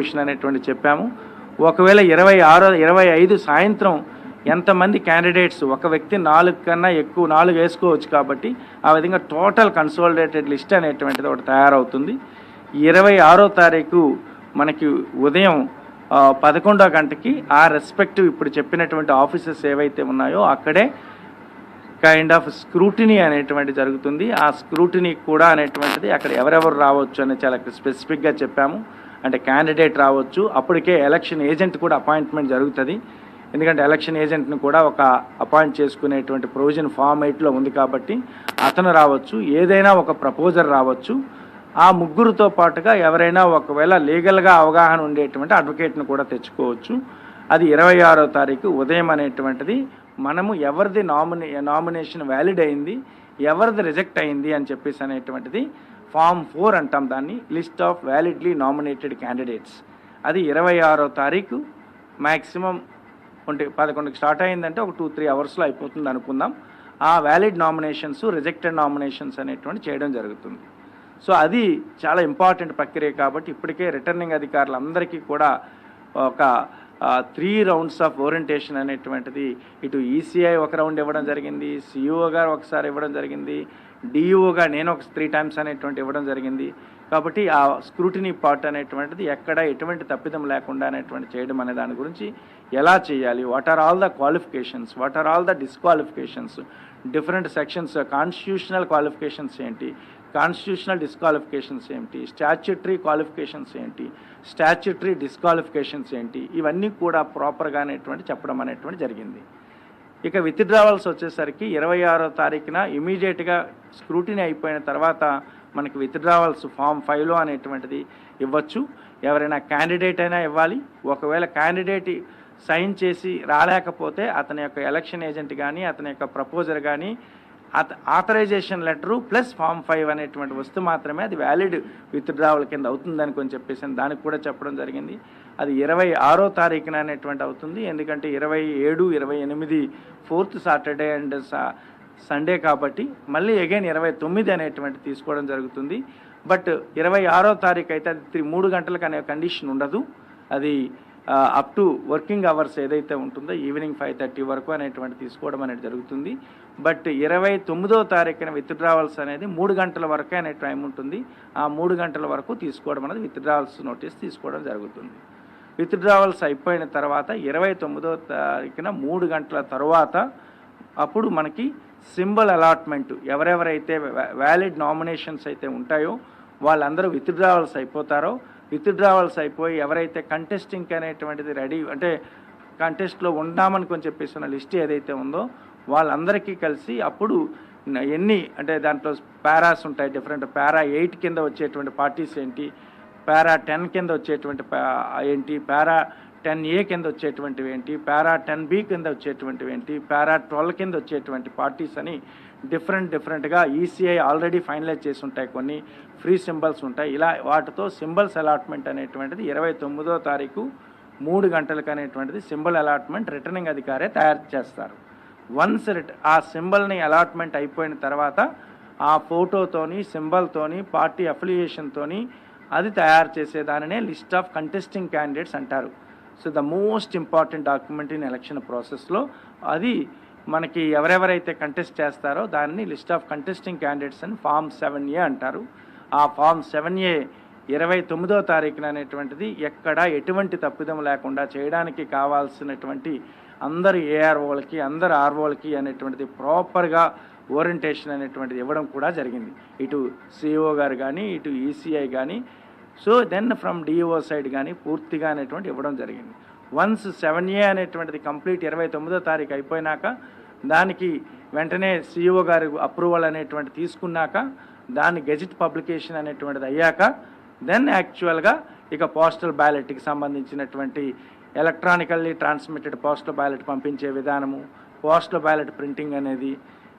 విషయం అనేటువంటి చెప్పాము. ఒకవేళ ఇరవై ఆరో ఇరవై ఐదు సాయంత్రం ఎంతమంది క్యాండిడేట్స్ ఒక వ్యక్తి నాలుగు కన్నా ఎక్కువ నాలుగు వేసుకోవచ్చు కాబట్టి ఆ విధంగా టోటల్ కన్సోల్డేటెడ్ లిస్ట్ అనేటువంటిది ఒకటి తయారవుతుంది. ఇరవై ఆరో తారీఖు మనకి ఉదయం పదకొండో గంటకి ఆ రెస్పెక్టివ్ ఇప్పుడు చెప్పినటువంటి ఆఫీసెస్ ఏవైతే ఉన్నాయో అక్కడే కైండ్ ఆఫ్ స్క్రూటినీ అనేటువంటి జరుగుతుంది. ఆ స్క్రూటినీ కూడా అనేటువంటిది అక్కడ ఎవరెవరు రావచ్చు అని చాలా స్పెసిఫిక్గా చెప్పాము. అంటే క్యాండిడేట్ రావచ్చు. అప్పటికే ఎలక్షన్ ఏజెంట్ కూడా అపాయింట్మెంట్ జరుగుతుంది. ఎందుకంటే ఎలక్షన్ ఏజెంట్ని కూడా ఒక అపాయింట్ చేసుకునేటువంటి ప్రొవిజన్ ఫామ్ ఎయిట్లో ఉంది కాబట్టి అతను రావచ్చు. ఏదైనా ఒక ప్రపోజర్ రావచ్చు. ఆ ముగ్గురుతో పాటుగా ఎవరైనా ఒకవేళ లీగల్గా అవగాహన ఉండేటువంటి అడ్వకేట్ని కూడా తెచ్చుకోవచ్చు. అది ఇరవై ఆరో తారీఖు ఉదయం అనేటువంటిది. మనము ఎవరిది నామినే నామినేషన్ వ్యాలిడ్ అయింది ఎవరిది రిజెక్ట్ అయింది అని చెప్పేసి అనేటువంటిది ఫామ్ ఫోర్ అంటాం దాన్ని list of validly nominated candidates. అది ఇరవై ఆరో తారీఖు మ్యాక్సిమం ఒంటి పదకొండుకి స్టార్ట్ అయిందంటే ఒక టూ త్రీ అవర్స్లో అయిపోతుంది అనుకుందాం. ఆ వ్యాలిడ్ నామినేషన్స్ రిజెక్టెడ్ నామినేషన్స్ అనేటువంటి చేయడం జరుగుతుంది. సో అది చాలా ఇంపార్టెంట్ ప్రక్రియ కాబట్టి ఇప్పటికే రిటర్నింగ్ అధికారులందరికీ కూడా ఒక త్రీ రౌండ్స్ ఆఫ్ ఓరియంటేషన్ అనేటువంటిది ఇటు ఈసీఐ ఒక రౌండ్ ఇవ్వడం జరిగింది సిఇఓ గారు ఒకసారి ఇవ్వడం జరిగింది డిఈఓగా నేను ఒక త్రీ టైమ్స్ అనేటువంటి ఇవ్వడం జరిగింది. కాబట్టి ఆ స్క్రూటినీ పార్ట్ అనేటువంటిది ఎక్కడ ఎటువంటి తప్పిదం లేకుండా అనేటువంటి చేయడం అనే దాని గురించి ఎలా చేయాలి? What are all the qualifications what are all the disqualifications different sections constitutional qualifications ఏంటి? కాన్స్టిట్యూషనల్ డిస్క్వాలిఫికేషన్స్ ఏంటి? స్టాచ్యుటరీ క్వాలిఫికేషన్స్ ఏంటి? స్టాచ్యుటరీ డిస్క్వాలిఫికేషన్స్ ఏంటి? ఇవన్నీ కూడా ప్రాపర్గా అనేటువంటి చెప్పడం అనేటువంటి జరిగింది. ఇక విత్డ్రావల్స్ వచ్చేసరికి ఇరవై ఆరో తారీఖున ఇమీడియట్గా స్క్రూటినీ అయిపోయిన తర్వాత మనకి విత్డ్రావల్స్ ఫామ్ ఫైవ్లో అనేటువంటిది ఇవ్వచ్చు. ఎవరైనా క్యాండిడేట్ అయినా ఇవ్వాలి. ఒకవేళ క్యాండిడేట్ సైన్ చేసి రాలేకపోతే అతని యొక్క ఎలక్షన్ ఏజెంట్ కానీ అతని యొక్క ప్రపోజర్ కానీ అత authorisation letter plus form five అనేటువంటి వస్తువు మాత్రమే అది వ్యాలిడ్ విత్డ్రావల్ కింద అవుతుందని కొని చెప్పేసి దానికి కూడా చెప్పడం జరిగింది. అది ఇరవై ఆరో తారీఖున అనేటువంటి అవుతుంది. ఎందుకంటే ఇరవై ఏడు ఇరవై ఎనిమిది ఫోర్త్ సాటర్డే అండ్ సండే కాబట్టి మళ్ళీ అగైన్ ఇరవై తొమ్మిది అనేటువంటి తీసుకోవడం జరుగుతుంది. బట్ ఇరవై ఆరో తారీఖు అయితే అది త్రీ మూడు గంటలకు అనే కండిషన్ ఉండదు. అది అప్ టు వర్కింగ్ అవర్స్ ఏదైతే ఉంటుందో ఈవినింగ్ ఫైవ్ థర్టీ వరకు అనేటువంటి తీసుకోవడం అనేది జరుగుతుంది. బట్ ఇరవై తొమ్మిదో తారీఖున విత్డ్రావల్స్ అనేది మూడు గంటల వరకే అనే టైం ఉంటుంది. ఆ మూడు గంటల వరకు తీసుకోవడం అనేది విత్డ్రావల్స్ నోటీస్ తీసుకోవడం జరుగుతుంది. విత్డ్రావల్స్ అయిపోయిన తర్వాత ఇరవై తొమ్మిదో తారీఖున మూడు గంటల తర్వాత అప్పుడు మనకి సింబల్ అలాట్మెంట్ ఎవరెవరైతే వ్యాలిడ్ నామినేషన్స్ అయితే ఉంటాయో వాళ్ళందరూ విత్డ్రావల్స్ అయిపోతారో విత్డ్రావల్స్ అయిపోయి ఎవరైతే కంటెస్టింగ్ అనేటువంటిది రెడీ అంటే కంటెస్ట్లో ఉందామని కొంచెం చెప్పేసి ఉన్న లిస్ట్ ఏదైతే ఉందో వాళ్ళందరికీ కలిసి అప్పుడు ఎన్ని అంటే దాంట్లో పారాస్ ఉంటాయి డిఫరెంట్ పారా ఎయిట్ కింద వచ్చేటువంటి పార్టీస్ ఏంటి పారా టెన్ కింద వచ్చేటువంటి ఏంటి? పారా టెన్ ఏ కింద వచ్చేటువంటివి ఏంటి? పారా టెన్ బి కింద వచ్చేటువంటివి ఏంటి? పారా ట్వెల్వ్ కింద వచ్చేటువంటి పార్టీస్ అని డిఫరెంట్ డిఫరెంట్గా ఈసీఐ ఆల్రెడీ ఫైనలైజ్ చేసి ఉంటాయి కొన్ని. ఫ్రీ సింబల్స్ ఉంటాయి. ఇలా వాటితో సింబల్స్ అలాట్మెంట్ అనేటువంటిది ఇరవై తొమ్మిదో తారీఖు మూడు గంటలకు అనేటువంటిది సింబల్ అలాట్మెంట్ రిటర్నింగ్ అధికారే తయారు చేస్తారు. వన్స్ రిట ఆ సింబల్ని అలాట్మెంట్ అయిపోయిన తర్వాత ఆ ఫోటోతోని సింబల్తోని పార్టీ అఫిలియేషన్తోని అది తయారు చేసే దానినే లిస్ట్ ఆఫ్ కంటెస్టింగ్ క్యాండిడేట్స్ అంటారు. So the most important document in election ప్రాసెస్లో అది మనకి ఎవరెవరైతే కంటెస్ట్ చేస్తారో దానిని లిస్ట్ ఆఫ్ కంటెస్టింగ్ క్యాండిడేట్స్ అని ఫామ్ సెవెన్ ఏ అంటారు. ఆ ఫామ్ సెవెన్ ఏ ఇరవై తొమ్మిదో తారీఖున అనేటువంటిది ఎక్కడ ఎటువంటి తప్పిదం లేకుండా చేయడానికి కావాల్సినటువంటి అందరు ఏఆర్ఓలకి అందరు ఆర్ఓలకి అనేటువంటిది ప్రాపర్గా ఓరియంటేషన్ అనేటువంటిది ఇవ్వడం కూడా జరిగింది. ఇటు సిఇఓ గారు కానీ ఇటు ఈసీఐ కానీ so then from DO side కానీ పూర్తిగా అనేటువంటి ఇవ్వడం జరిగింది. వన్స్ సెవెన్ ఏ అనేటువంటిది కంప్లీట్ ఇరవై తొమ్మిదో తారీఖు అయిపోయినాక దానికి వెంటనే సిఇఓ గారి అప్రూవల్ అనేటువంటి తీసుకున్నాక దాని గెజిట్ పబ్లికేషన్ అనేటువంటిది అయ్యాక దెన్ యాక్చువల్గా ఇక పోస్టల్ బ్యాలెట్కి సంబంధించినటువంటి ఎలక్ట్రానికల్లీ ట్రాన్స్మిటెడ్ పోస్టల్ బ్యాలెట్ పంపించే విధానము పోస్టల్ బ్యాలెట్ ప్రింటింగ్ అనేది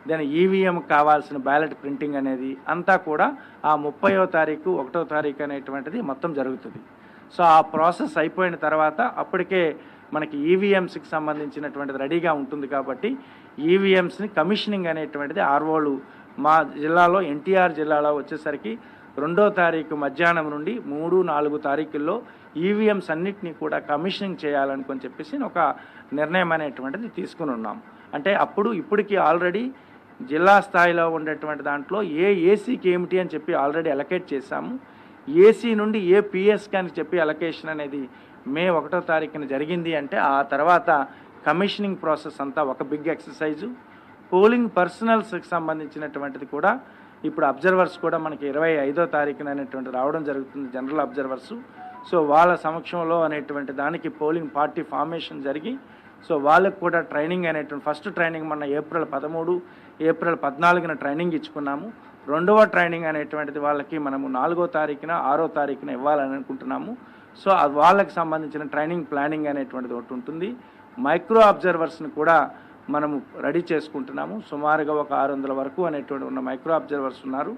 దెన్ ఈవీఎం కావాల్సిన బ్యాలెట్ ప్రింటింగ్ అనేది అంతా కూడా ఆ ముప్పయో తారీఖు ఒకటో తారీఖు అనేటువంటిది మొత్తం జరుగుతుంది. సో ఆ ప్రాసెస్ అయిపోయిన తర్వాత అప్పటికే మనకి ఈవీఎంస్కి సంబంధించినటువంటిది రెడీగా ఉంటుంది కాబట్టి ఈవీఎంస్ని కమిషనింగ్ అనేటువంటిది ఆర్వోలు మా జిల్లాలో ఎన్టీఆర్ జిల్లాలో వచ్చేసరికి రెండో తారీఖు మధ్యాహ్నం నుండి మూడు నాలుగు తారీఖుల్లో ఈవీఎంస్ అన్నిటినీ కూడా కమిషనింగ్ చేయాలనుకొని చెప్పేసి ఒక నిర్ణయం అనేటువంటిది తీసుకుని ఉన్నాం. అంటే అప్పుడు ఇప్పటికీ ఆల్రెడీ జిల్లా స్థాయిలో ఉండేటువంటి దాంట్లో ఏ ఏసీకి ఏమిటి అని చెప్పి ఆల్రెడీ అలకేట్ చేశాము. ఏసీ నుండి ఏ పిఎస్కి అని చెప్పి అలొకేషన్ అనేది మే ఒకటో తారీఖున జరిగింది అంటే ఆ తర్వాత కమిషనింగ్ ప్రాసెస్ అంతా ఒక బిగ్ ఎక్సర్సైజు పోలింగ్ పర్సనల్స్కి సంబంధించినటువంటిది కూడా ఇప్పుడు అబ్జర్వర్స్ కూడా మనకి ఇరవై ఐదో తారీఖున అనేటువంటి రావడం జరుగుతుంది జనరల్ అబ్జర్వర్స్ సో వాళ్ళ సమక్షంలో అనేటువంటి దానికి పోలింగ్ పార్టీ ఫార్మేషన్ జరిగి సో వాళ్ళకు కూడా ట్రైనింగ్ అనేటువంటి ఫస్ట్ ట్రైనింగ్ మన ఏప్రిల్ పదమూడు ఏప్రిల్ పద్నాలుగున ట్రైనింగ్ ఇచ్చుకున్నాము. రెండవ ట్రైనింగ్ అనేటువంటిది వాళ్ళకి మనము నాలుగో తారీఖున ఆరో తారీఖున ఇవ్వాలని అనుకుంటున్నాము. సో అది వాళ్ళకి సంబంధించిన ట్రైనింగ్ ప్లానింగ్ అనేటువంటిది ఒకటి ఉంటుంది. మైక్రో అబ్జర్వర్స్ని కూడా మనము రెడీ చేసుకుంటున్నాము. సుమారుగా ఒక ఆరు వందల వరకు అనేటువంటి ఉన్న మైక్రో అబ్జర్వర్స్ ఉన్నారు.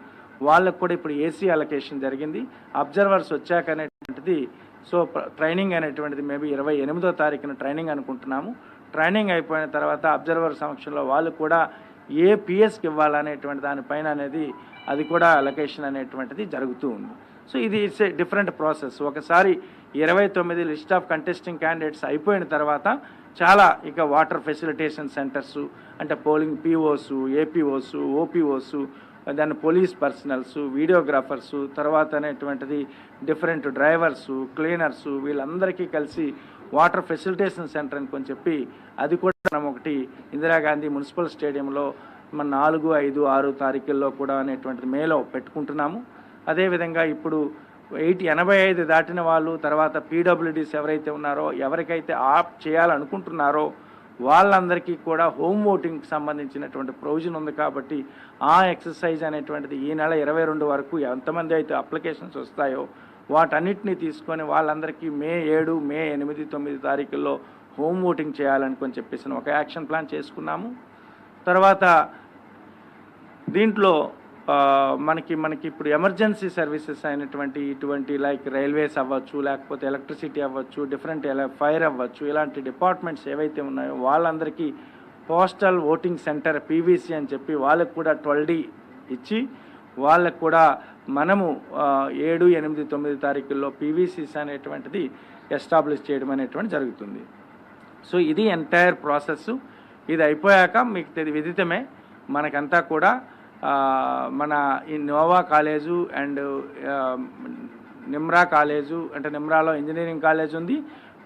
వాళ్ళకు కూడా ఇప్పుడు ఏసీ అలొకేషన్ జరిగింది. అబ్జర్వర్స్ వచ్చాక అనేటువంటిది సో ట్రైనింగ్ అనేటువంటిది మేబీ ఇరవై ఎనిమిదో తారీఖున ట్రైనింగ్ అనుకుంటున్నాము. ట్రైనింగ్ అయిపోయిన తర్వాత అబ్జర్వర్ సమక్షంలో వాళ్ళు కూడా ఏ పిఎస్కి ఇవ్వాలనేటువంటి దానిపైన అనేది అది కూడా అలొకేషన్ అనేటువంటిది జరుగుతూ ఉంది. సో ఇది ఇట్స్ ఏ డిఫరెంట్ ప్రాసెస్. ఒకసారి ఇరవై తొమ్మిది లిస్ట్ ఆఫ్ కంటెస్టింగ్ క్యాండిడేట్స్ అయిపోయిన తర్వాత చాలా ఇక వాటర్ ఫెసిలిటేషన్ సెంటర్స్ అంటే పోలింగ్ పిఓస్ ఏపీఓస్ ఓపీఓస్ దాని పోలీస్ పర్సనల్స్ వీడియోగ్రాఫర్స్ తర్వాత అనేటువంటిది డిఫరెంట్ డ్రైవర్స్ క్లీనర్స్ వీళ్ళందరికీ కలిసి వాటర్ ఫెసిలిటేషన్ సెంటర్ అని చెప్పి అది కూడా మనం ఒకటి ఇందిరాగాంధీ మున్సిపల్ స్టేడియంలో మన నాలుగు ఐదు ఆరు తారీఖుల్లో కూడా అనేటువంటిది మేలో పెట్టుకుంటున్నాము. అదేవిధంగా ఇప్పుడు ఎయిట్ ఎనభై ఐదు దాటిన వాళ్ళు తర్వాత పీడబ్ల్యూడీస్ ఎవరైతే ఉన్నారో ఎవరికైతే ఆప్ చేయాలనుకుంటున్నారో వాళ్ళందరికీ కూడా హోమ్ ఓటింగ్కి సంబంధించినటువంటి ప్రొవిజన్ ఉంది కాబట్టి ఆ ఎక్సర్సైజ్ అనేటువంటిది ఈ నెల ఇరవై రెండు వరకు ఎంతమంది అయితే అప్లికేషన్స్ వస్తాయో వాటన్నిటిని తీసుకొని వాళ్ళందరికీ మే ఏడు మే ఎనిమిది తొమ్మిది తారీఖుల్లో హోమ్ ఓటింగ్ చేయాలనుకొని చెప్పేసి ఒక యాక్షన్ ప్లాన్ చేసుకున్నాము. తర్వాత దీంట్లో మనకి మనకి ఇప్పుడు ఎమర్జెన్సీ సర్వీసెస్ అయినటువంటి ఇటువంటి లైక్ రైల్వేస్ అవ్వచ్చు లేకపోతే ఎలక్ట్రిసిటీ అవ్వచ్చు డిఫరెంట్ ఫైర్ అవ్వచ్చు ఇలాంటి డిపార్ట్మెంట్స్ ఏవైతే ఉన్నాయో వాళ్ళందరికీ పోస్టల్ ఓటింగ్ సెంటర్ పీవీసీ అని చెప్పి వాళ్ళకు కూడా ట్వెల్వ్ డి ఇచ్చి వాళ్ళకు కూడా మనము ఏడు ఎనిమిది తొమ్మిది తారీఖుల్లో పీవీసీస్ అనేటువంటిది ఎస్టాబ్లిష్ చేయడం అనేటువంటి జరుగుతుంది. సో ఇది ఎంటైర్ ప్రాసెస్ ఇది అయిపోయాక మీకు విదితమే. మనకంతా కూడా మన ఈ Nova college and Nimra college అంటే నిమ్రాలో ఇంజనీరింగ్ కాలేజ్ ఉంది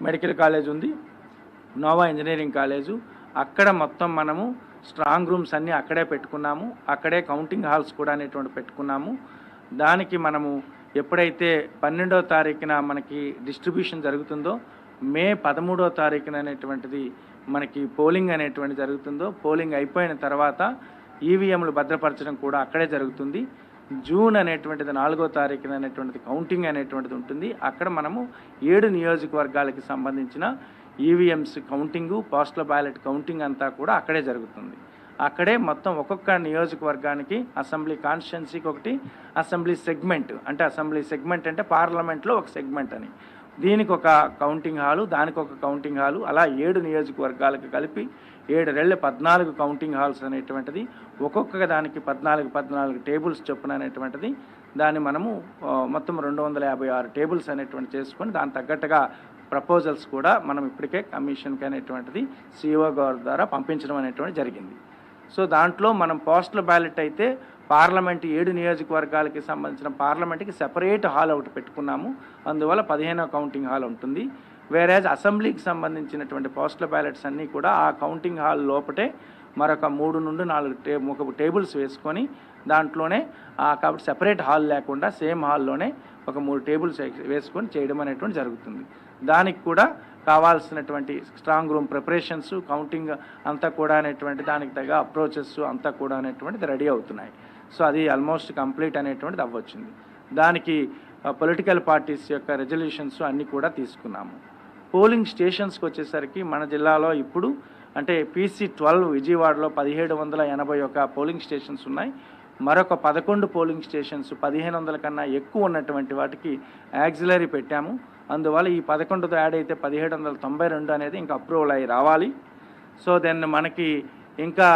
మెడికల్ కాలేజ్ ఉంది నోవా ఇంజనీరింగ్ కాలేజు. అక్కడ మొత్తం మనము స్ట్రాంగ్ రూమ్స్ అన్నీ అక్కడే పెట్టుకున్నాము. అక్కడే కౌంటింగ్ హాల్స్ కూడా అనేటువంటి పెట్టుకున్నాము. దానికి మనము ఎప్పుడైతే పన్నెండో తారీఖున మనకి డిస్ట్రిబ్యూషన్ జరుగుతుందో మే పదమూడో తారీఖున అనేటువంటిది మనకి పోలింగ్ అనేటువంటి జరుగుతుందో పోలింగ్ అయిపోయిన తర్వాత ఈవీఎంలు భద్రపరచడం కూడా అక్కడే జరుగుతుంది. జూన్ అనేటువంటిది నాలుగో తారీఖున అనేటువంటిది కౌంటింగ్ అనేటువంటిది ఉంటుంది. అక్కడ మనము ఏడు నియోజకవర్గాలకి సంబంధించిన EVMs counting postal ballot counting అంతా కూడా అక్కడే జరుగుతుంది. అక్కడే మొత్తం ఒక్కొక్క నియోజకవర్గానికి అసెంబ్లీ కాన్స్టిట్యున్సీకి ఒకటి అసెంబ్లీ సెగ్మెంట్ అంటే అసెంబ్లీ సెగ్మెంట్ అంటే పార్లమెంట్లో ఒక సెగ్మెంట్ అని. దీనికి ఒక కౌంటింగ్ హాలు దానికి ఒక కౌంటింగ్ హాలు అలా ఏడు నియోజకవర్గాలకు కలిపి ఏడు రెళ్ళ పద్నాలుగు కౌంటింగ్ హాల్స్ అనేటువంటిది ఒక్కొక్క దానికి పద్నాలుగు పద్నాలుగు టేబుల్స్ చొప్పున అనేటువంటిది. దాన్ని మనము మొత్తం రెండు వందల యాభై ఆరు టేబుల్స్ అనేటువంటి చేసుకొని దాని తగ్గట్టుగా ప్రపోజల్స్ కూడా మనం ఇప్పటికే కమిషన్కి అనేటువంటిది సిఇఓ గారి ద్వారా పంపించడం అనేటువంటి జరిగింది. సో దాంట్లో మనం పోస్టల్ బ్యాలెట్ అయితే పార్లమెంట్ ఏడు నియోజకవర్గాలకి సంబంధించిన పార్లమెంట్కి సెపరేట్ హాల్ ఒకటి పెట్టుకున్నాము. అందువల్ల పదిహేనో కౌంటింగ్ హాల్ ఉంటుంది. వేరేజ్ అసెంబ్లీకి సంబంధించినటువంటి పోస్టల్ బ్యాలెట్స్ అన్నీ కూడా ఆ కౌంటింగ్ హాల్ లోపటే మరొక మూడు నుండి నాలుగు టే ఒక టేబుల్స్ వేసుకొని దాంట్లోనే కాబట్టి సెపరేట్ హాల్ లేకుండా సేమ్ హాల్లోనే ఒక మూడు టేబుల్స్ వేసుకొని చేయడం అనేటువంటి జరుగుతుంది. దానికి కూడా కావాల్సినటువంటి స్ట్రాంగ్ రూమ్ ప్రిపరేషన్స్ కౌంటింగ్ అంతా కూడా అనేటువంటి దానికి తగ్గ అప్రోచెస్ అంతా కూడా అనేటువంటిది రెడీ అవుతున్నాయి. సో అది ఆల్మోస్ట్ కంప్లీట్ అనేటువంటిది అవ్వచ్చింది. దానికి పొలిటికల్ పార్టీస్ యొక్క రెజల్యూషన్స్ అన్నీ కూడా తీసుకున్నాము. పోలింగ్ స్టేషన్స్కి వచ్చేసరికి మన జిల్లాలో ఇప్పుడు అంటే పీసీ ట్వెల్వ్ విజయవాడలో పదిహేడు వందల ఎనభై ఒక పోలింగ్ స్టేషన్స్ ఉన్నాయి. మరొక పదకొండు పోలింగ్ స్టేషన్స్ పదిహేను వందల కన్నా ఎక్కువ ఉన్నటువంటి వాటికి యాక్సిలరీ పెట్టాము. అందువల్ల ఈ పదకొండుతో యాడ్ అయితే పదిహేడు వందల తొంభై రెండు అనేది ఇంకా అప్రూవల్ అయ్యి రావాలి. సో దెన్ మనకి ఇంకా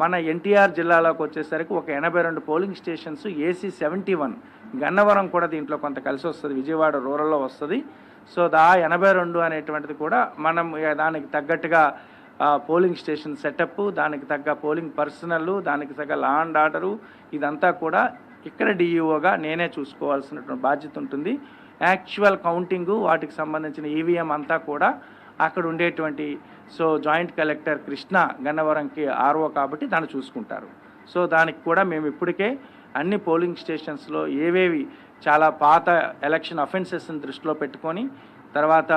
మన ఎన్టీఆర్ జిల్లాలోకి వచ్చేసరికి ఒక ఎనభై రెండు polling stations AC seventy one. Gannavaram కూడా దీంట్లో కొంత కలిసి వస్తుంది. విజయవాడ రూరల్లో వస్తుంది. సో దా ఎనభై రెండు అనేటువంటిది కూడా మనం దానికి తగ్గట్టుగా పోలింగ్ స్టేషన్ సెటప్ దానికి తగ్గ పోలింగ్ పర్సనల్ దానికి తగ్గ లా అండ్ ఆర్డరు ఇదంతా కూడా ఇక్కడ డిఈఓగా నేనే చూసుకోవాల్సినటువంటి బాధ్యత ఉంటుంది. యాక్చువల్ కౌంటింగు వాటికి సంబంధించిన ఈవీఎం అంతా కూడా అక్కడ ఉండేటువంటి సో జాయింట్ కలెక్టర్ కృష్ణ గన్నవరంకి ఆర్ఓ కాబట్టి దాన్ని చూసుకుంటారు. సో దానికి కూడా మేము ఇప్పటికే అన్ని పోలింగ్ స్టేషన్స్లో ఏవేవి చాలా పాత ఎలక్షన్ అఫెన్సెస్ని దృష్టిలో పెట్టుకొని తర్వాత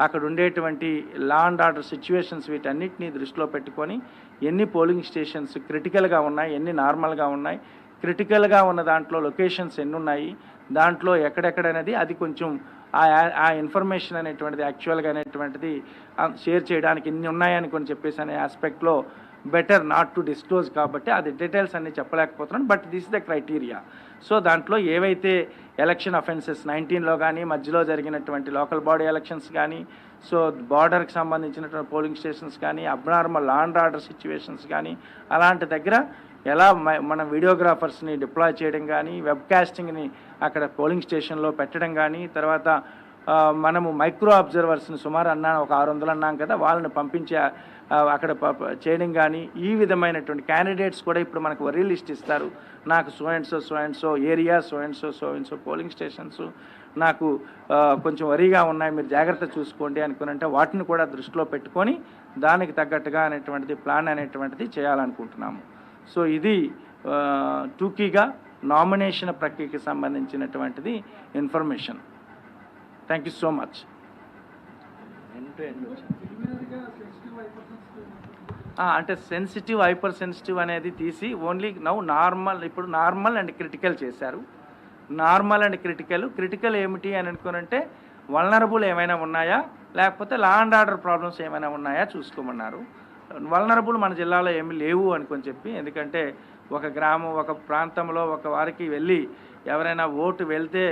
అక్కడ ఉండేటువంటి లా అండ్ ఆర్డర్ సిచ్యువేషన్స్ వీటన్నిటిని దృష్టిలో పెట్టుకొని ఎన్ని పోలింగ్ స్టేషన్స్ క్రిటికల్గా ఉన్నాయి ఎన్ని నార్మల్గా ఉన్నాయి క్రిటికల్గా ఉన్న దాంట్లో లొకేషన్స్ ఎన్ని ఉన్నాయి దాంట్లో ఎక్కడెక్కడనేది అది కొంచెం ఆ ఆ ఇన్ఫర్మేషన్ అనేటువంటిది యాక్చువల్గా అనేటువంటిది షేర్ చేయడానికి ఇన్ని ఉన్నాయని కొన్ని చెప్పేసి అనే ఆస్పెక్ట్లో బెటర్ నాట్ టు డిస్క్లోజ్ కాబట్టి అది డీటెయిల్స్ అన్ని చెప్పలేకపోతున్నాను but this the criteria so దాంట్లో ఏవైతే ఎలక్షన్ అఫెన్సెస్ నైన్టీన్లో కానీ మధ్యలో జరిగినటువంటి లోకల్ బాడీ ఎలక్షన్స్ కానీ సో బార్డర్కి సంబంధించినటువంటి పోలింగ్ స్టేషన్స్ కానీ abnormal law and order situations కానీ అలాంటి దగ్గర ఎలా మన వీడియోగ్రాఫర్స్ని డిప్లాయ్ చేయడం కానీ వెబ్కాస్టింగ్ని అక్కడ పోలింగ్ స్టేషన్లో పెట్టడం కానీ తర్వాత మనము మైక్రో అబ్జర్వర్స్ని సుమారు అన్నా ఒక ఆరు వందలు అన్నాం కదా వాళ్ళని పంపించే అక్కడ చేయడం కానీ ఈ విధమైనటువంటి క్యాండిడేట్స్ కూడా ఇప్పుడు మనకు వరీ లిస్ట్ ఇస్తారు. నాకు so and so so and so area so and so so and so polling stations నాకు కొంచెం వరీగా ఉన్నాయి మీరు జాగ్రత్త చూసుకోండి అనుకునంటే వాటిని కూడా దృష్టిలో పెట్టుకొని దానికి తగ్గట్టుగా అనేటువంటిది ప్లాన్ అనేటువంటిది చేయాలనుకుంటున్నాము. సో ఇది టూకీగా నామినేషన్ ప్రక్రియకి సంబంధించినటువంటిది information. Thank you so much అంటే సెన్సిటివ్ హైపర్ సెన్సిటివ్ అనేది తీసి ఓన్లీ నౌ నార్మల్ ఇప్పుడు నార్మల్ అండ్ క్రిటికల్ చేశారు. నార్మల్ అండ్ క్రిటికల్ క్రిటికల్ ఏమిటి అని అనుకోనంటే వల్నరబుల్ ఏమైనా ఉన్నాయా? లేకపోతే లా అండ్ ఆర్డర్ ప్రాబ్లమ్స్ ఏమైనా ఉన్నాయా? చూసుకోమన్నారు. వల్నరబుల్ మన జిల్లాలో ఏమి లేవు అనుకొని చెప్పి ఎందుకంటే ఒక గ్రామం ఒక ప్రాంతంలో ఒక వారికి వెళ్ళి ఎవరైనా ఓటు వెళ్తే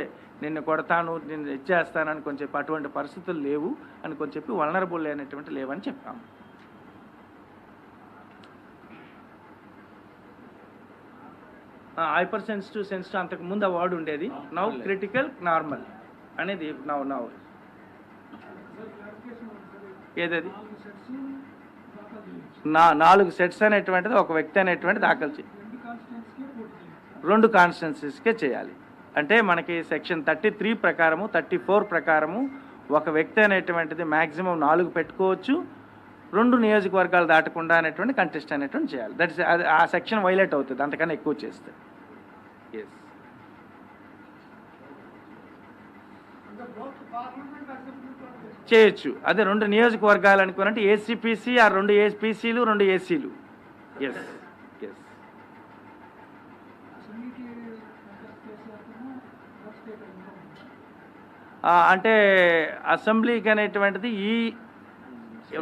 నిన్ను కొడతాను నిన్ను ఇచ్చేస్తాను అని కొంచెం చెప్పి అటువంటి పరిస్థితులు లేవు అని కొంచెం చెప్పి వలనరబుల్ లేనటువంటి లేవని చెప్పాము. హైపర్ సెన్సిటివ్ సెన్సిటివ్ అంతకు ముందు ఆ వర్డ్ ఉండేది. నౌ క్రిటికల్ నార్మల్ అనేది నౌ నౌ ఏదది? నా నాలుగు సెట్స్ అనేటువంటిది ఒక వ్యక్తి అనేటువంటి దాఖలు చేయి. రెండు కాన్స్టిట్యున్సీస్కే చేయాలి. అంటే మనకి సెక్షన్ థర్టీ త్రీ ప్రకారము థర్టీ ఫోర్ ప్రకారము ఒక వ్యక్తి అనేటువంటిది మ్యాక్సిమం నాలుగు పెట్టుకోవచ్చు. రెండు నియోజకవర్గాలు దాటకుండా అనేటువంటి కంటెస్ట్ అనేటువంటి చేయాలి. దట్ ఇస్ అది ఆ సెక్షన్ వైలేట్ అవుతుంది. అంతకన్నా ఎక్కువ చేస్తే. ఎస్ చేయొచ్చు. అదే రెండు నియోజకవర్గాలు అనుకున్నట్టు ఏసీపీసీ ఆ రెండు ఏపీసీలు రెండు ఏసీలు ఎస్ ఎస్ అంటే అసెంబ్లీకి అనేటువంటిది ఈ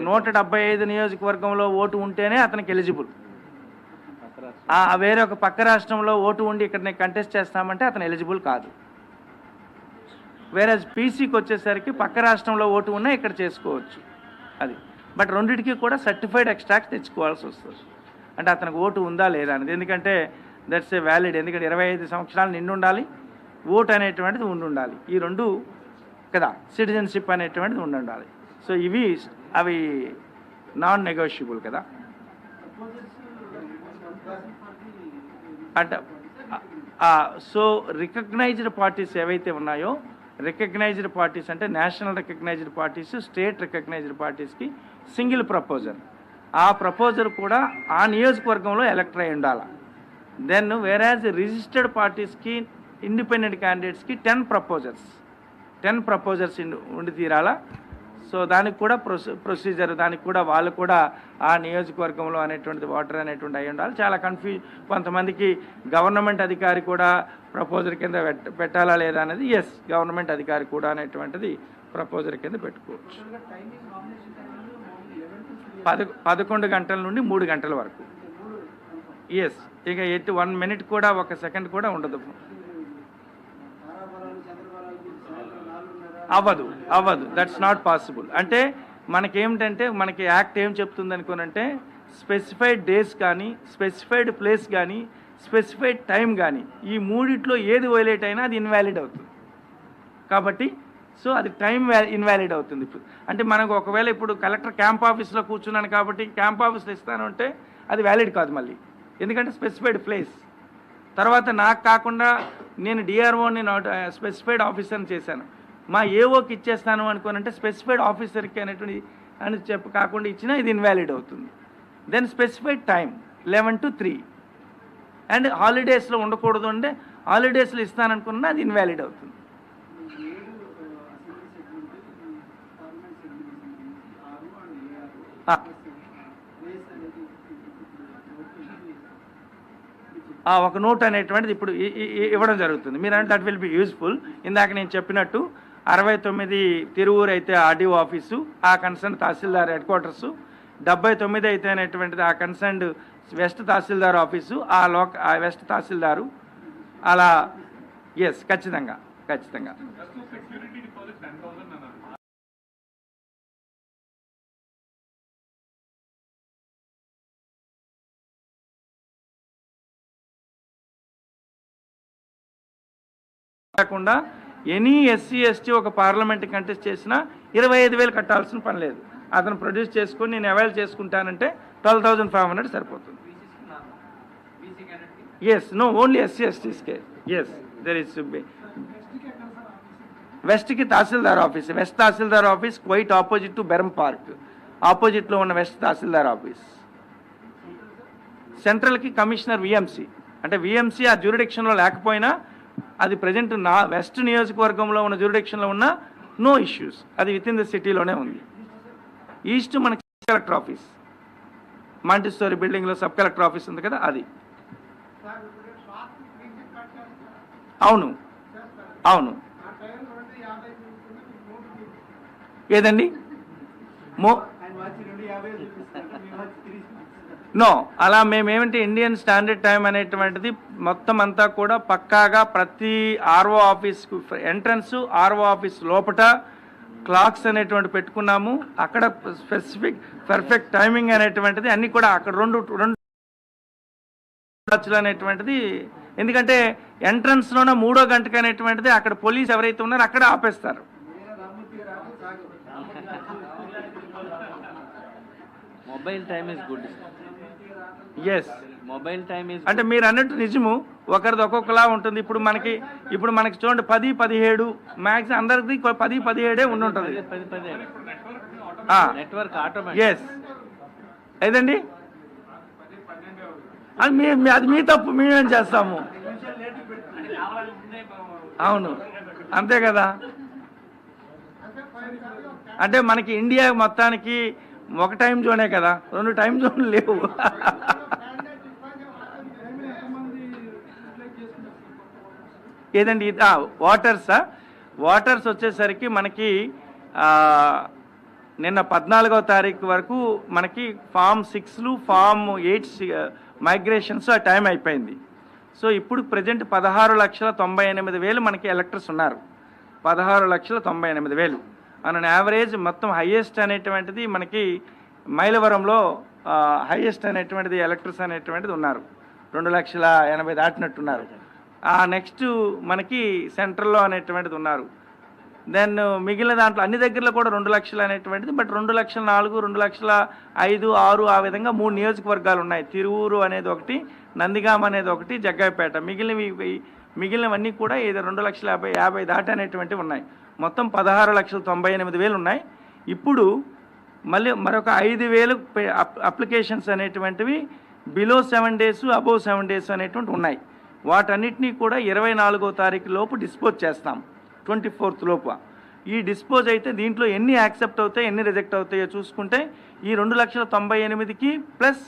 నూట డెబ్బై ఐదు నియోజకవర్గంలో ఓటు ఉంటేనే అతనికి ఎలిజిబుల్. వేరే ఒక పక్క రాష్ట్రంలో ఓటు ఉండి ఇక్కడ నేను కంటెస్ట్ చేస్తామంటే అతను ఎలిజిబుల్ కాదు. వేరే పీసీకి వచ్చేసరికి పక్క రాష్ట్రంలో ఓటు ఉన్నా ఇక్కడ చేసుకోవచ్చు. అది. బట్ రెండింటికి కూడా సర్టిఫైడ్ ఎక్స్ట్రాక్ట్ తెచ్చుకోవాల్సి వస్తుంది. అంటే అతనికి ఓటు ఉందా లేదా అనేది. ఎందుకంటే దట్స్ ఏ వ్యాలిడ్ ఎందుకంటే ఇరవై ఐదు సంవత్సరాలు నిండు ఉండాలి ఓటు అనేటువంటిది ఉండి ఉండాలి ఈ రెండు కదా సిటిజన్షిప్ అనేటువంటిది ఉండి ఉండాలి సో ఇవి అవి నాన్ నెగోషియబుల్ కదా. అంటే సో రికగ్నైజ్డ్ పార్టీస్ ఏవైతే ఉన్నాయో రికగ్నైజ్డ్ పార్టీస్ అంటే national recognised parties state recognised పార్టీస్కి సింగిల్ ప్రపోజల్ ఆ ప్రపోజల్ కూడా ఆ నియోజకవర్గంలో ఎలక్ట్ అయి ఉండాలి. దెన్ వేరాజ్ రిజిస్టర్డ్ పార్టీస్కి ఇండిపెండెంట్ క్యాండిడేట్స్కి టెన్ ప్రపోజల్స్ టెన్ ప్రపోజల్స్ ఉండి తీరాలా. సో దానికి కూడా ప్రొసీజర్ దానికి కూడా వాళ్ళు కూడా ఆ నియోజకవర్గంలో అనేటువంటిది వాటర్ అనేటువంటి అయి ఉండాలి. చాలా కన్ఫ్యూ కొంతమందికి గవర్నమెంట్ అధికారి కూడా ప్రపోజల్ కింద పెట్టాలా లేదా అనేది ఎస్ గవర్నమెంట్ అధికారి కూడా అనేటువంటిది ప్రపోజల్ కింద పెట్టుకోవచ్చు. పద పదకొండు గంటల నుండి మూడు గంటల వరకు. ఎస్ ఇక ఎయిట్ వన్ మినిట్ కూడా ఒక సెకండ్ కూడా ఉండదు. అవ్వదు అవ్వదు. దట్స్ నాట్ పాసిబుల్ అంటే మనకేమిటంటే మనకి యాక్ట్ ఏం చెప్తుంది అనుకోనంటే స్పెసిఫైడ్ డేస్ కానీ స్పెసిఫైడ్ ప్లేస్ కానీ స్పెసిఫైడ్ టైం కానీ ఈ మూడిట్లో ఏది వైలేట్ అయినా అది ఇన్వాలిడ్ అవుతుంది. కాబట్టి సో అది టైం ఇన్వాలిడ్ అవుతుంది ఇప్పుడు. అంటే మనకు ఒకవేళ ఇప్పుడు కలెక్టర్ క్యాంప్ ఆఫీస్లో కూర్చున్నాను కాబట్టి క్యాంప్ ఆఫీస్లో ఇస్తాను అంటే అది వ్యాలిడ్ కాదు మళ్ళీ. ఎందుకంటే స్పెసిఫైడ్ ప్లేస్ తర్వాత నాకు కాకుండా నేను డిఆర్ఓని స్పెసిఫైడ్ ఆఫీసర్ని చేశాను. మా ఏఓకి ఇచ్చేస్తాను అనుకోనంటే స్పెసిఫైడ్ ఆఫీసర్కి అనేటువంటి అని చెప్పి కాకుండా ఇచ్చినా ఇది ఇన్వాలిడ్ అవుతుంది. Then specified time eleven to three and హాలిడేస్లో ఉండకూడదు అంటే హాలిడేస్లో ఇస్తాననుకున్నా అది ఇన్వాలిడ్ అవుతుంది. ఒక నోట్ అనేటువంటిది ఇప్పుడు ఇవ్వడం జరుగుతుంది. మీరు అంటే దట్ విల్ బి యూస్ఫుల్ ఇందాక నేను చెప్పినట్టు అరవై తొమ్మిది తిరువూరు అయితే ఆర్డీఓ ఆఫీసు ఆ కన్సర్న్ తహసీల్దార్ హెడ్ క్వార్టర్సు డెబ్బై తొమ్మిది అయితే అనేటువంటిది ఆ కన్సర్న్డ్ వెస్ట్ తహసీల్దార్ ఆఫీసు ఆ లోక ఆ వెస్ట్ తహసీల్దారు. అలా ఎస్ ఖచ్చితంగా ఖచ్చితంగా. కాకుండా ఎనీ ఎస్సీ ఎస్టీ ఒక పార్లమెంట్ కంటెస్ట్ చేసినా ఇరవై ఐదు వేలు కట్టాల్సిన పని లేదు. అతను ప్రొడ్యూస్ చేసుకొని నేను అవైల్ చేసుకుంటానంటే ట్వెల్వ్ థౌజండ్ ఫైవ్ హండ్రెడ్ సరిపోతుంది. ఎస్ నో ఓన్లీ ఎస్సీ ఎస్టీస్కే yes there is వెస్ట్కి tahsildar office. West tahsildar office quite opposite to berm park ఆపోజిట్లో ఉన్న వెస్ట్ తహసీల్దార్ ఆఫీస్. సెంట్రల్కి కమిషనర్ విఎంసి అంటే విఎంసి ఆ జ్యూరిడిక్షన్లో లేకపోయినా అది ప్రజెంట్ నా వెస్ట్ నియోజకవర్గంలో ఉన్న జ్యూరిడిక్షన్లో ఉన్న నో ఇష్యూస్ అది విత్ ఇన్ ద సిటీలోనే ఉంది. ఈస్ట్ మనకి కలెక్టర్ ఆఫీస్ మాంటిస్టోరీ బిల్డింగ్లో సబ్ కలెక్టర్ ఆఫీస్ ఉంది కదా అది. అవును. అవును. ఏదండి? మో నో అలా మేమేమంటే ఇండియన్ స్టాండర్డ్ టైం అనేటువంటిది మొత్తం అంతా కూడా పక్కాగా ప్రతి RO office entrance RO office లోపట క్లాక్స్ అనేటువంటి పెట్టుకున్నాము. అక్కడ స్పెసిఫిక్ పర్ఫెక్ట్ టైమింగ్ అనేటువంటిది అన్ని కూడా అక్కడ రెండు రెండు వాచ్లు అనేటువంటిది. ఎందుకంటే ఎంట్రన్స్లోనే మూడో గంటకి అనేటువంటిది అక్కడ పోలీస్ ఎవరైతే ఉన్నారో అక్కడ ఆపేస్తారు. Mobile time is good yes mobile అంటే మీరు అన్నట్టు నిజము ఒకరిది ఒక్కొక్కలా ఉంటుంది. ఇప్పుడు మనకి ఇప్పుడు మనకి చూడండి పది పదిహేడు మ్యాక్స్ అందరిది కొ- పది పదిహేడే ఉండి ఉంటుంది నెట్వర్క్ ఎస్ ఏదండి? అది మీ మీ- అది మీ తప్పు మేమేం చేస్తాము? అవును. అంతే కదా? అంటే మనకి ఇండియా మొత్తానికి ఒక టైం జోనే కదా? రెండు టైం జోన్లు లేవు. ఏదండి? ఇది వాటర్సా వాటర్స్ వచ్చేసరికి మనకి నిన్న పద్నాలుగవ తారీఖు వరకు మనకి ఫామ్ సిక్స్లు ఫామ్ ఎయిట్ మైగ్రేషన్స్ ఆ టైం అయిపోయింది. సో ఇప్పుడు ప్రజెంట్ పదహారు లక్షల తొంభై ఎనిమిది వేలు మనకి ఎలక్టర్స్ ఉన్నారు. పదహారు లక్షల తొంభై ఎనిమిది వేలు. అన్న యావరేజ్ మొత్తం హైయెస్ట్ అనేటువంటిది మనకి మైలవరంలో హైయెస్ట్ అనేటువంటిది ఎలక్టర్స్ అనేటువంటిది ఉన్నారు. రెండు లక్షల ఎనభై దాటినట్టున్నారు. నెక్స్ట్ మనకి సెంట్రల్లో అనేటువంటిది ఉన్నారు. దెన్ మిగిలిన దాంట్లో అన్ని దగ్గరలో కూడా రెండు లక్షలు అనేటువంటిది బట్ రెండు లక్షల నాలుగు రెండు లక్షల ఐదు ఆరు ఆ విధంగా మూడు నియోజకవర్గాలు ఉన్నాయి. తిరువూరు అనేది ఒకటి నందిగామ అనేది ఒకటి జగ్గాయపేట మిగిలినవి మిగిలినవన్నీ కూడా ఇది రెండు లక్షల యాభై యాభై దాటి అనేటువంటివి ఉన్నాయి. మొత్తం పదహారు లక్షల తొంభై ఎనిమిది వేలు ఉన్నాయి. ఇప్పుడు మళ్ళీ మరొక ఐదు వేలు అప్- అప్లికేషన్స్ అనేటువంటివి below seven days above seven days అనేటువంటి ఉన్నాయి. వాటన్నిటినీ కూడా ఇరవై నాలుగో తారీఖు లోపు డిస్పోజ్ చేస్తాం. ట్వంటీ ఫోర్త్ లోపు. ఈ డిస్పోజ్ అయితే దీంట్లో ఎన్ని యాక్సెప్ట్ అవుతాయి ఎన్ని రిజెక్ట్ అవుతాయో చూసుకుంటే ఈ రెండు లక్షల తొంభై ఎనిమిదికి ప్లస్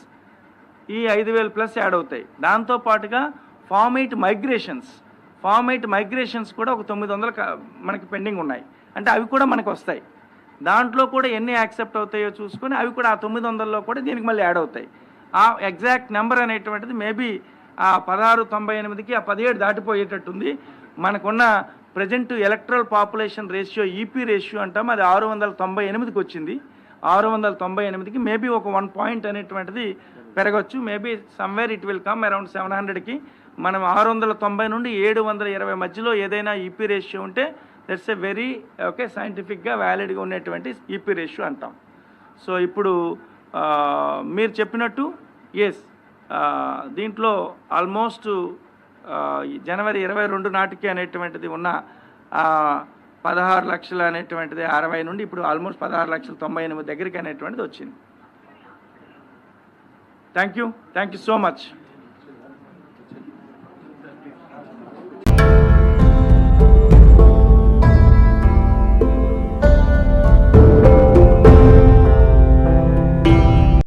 ఈ ఐదు వేలు ప్లస్ యాడ్ అవుతాయి. దాంతో పాటుగా form eight migrations form eight migrations కూడా ఒక తొమ్మిది వందలు మనకి పెండింగ్ ఉన్నాయి. అంటే అవి కూడా మనకు వస్తాయి. దాంట్లో కూడా ఎన్ని యాక్సెప్ట్ అవుతాయో చూసుకొని అవి కూడా ఆ తొమ్మిది వందల్లో కూడా దీనికి మళ్ళీ యాడ్ అవుతాయి. ఆ ఎగ్జాక్ట్ నెంబర్ అనేటువంటిది మేబీ ఆ పదహారు తొంభై ఎనిమిదికి ఆ పదిహేడు దాటిపోయేటట్టుంది. మనకున్న present electoral population ratio EP ratio అంటాం. అది ఆరు వందల తొంభై ఎనిమిదికి వచ్చింది. ఆరు వందల తొంభై ఎనిమిదికి మేబీ ఒక వన్ పాయింట్ అనేటువంటిది పెరగచ్చు. Maybe somewhere it will come around seven హండ్రెడ్కి మనం ఆరు వందల తొంభై నుండి ఏడు వందల ఇరవై మధ్యలో ఏదైనా ఈపీ రేషియో ఉంటే దట్స్ ఎ వెరీ ఓకే సైంటిఫిక్గా వ్యాలిడ్గా ఉన్నటువంటి ఈపీ రేషియో అంటాం. సో ఇప్పుడు మీరు చెప్పినట్టు ఎస్ దీంట్లో ఆల్మోస్ట్ జనవరి ఇరవై రెండు నాటికి అనేటువంటిది ఉన్న పదహారు లక్షలు అనేటువంటిది అరవై నుండి ఇప్పుడు ఆల్మోస్ట్ పదహారు లక్షల తొంభై ఎనిమిది దగ్గరికి అనేటువంటిది వచ్చింది. Thank you thank you so much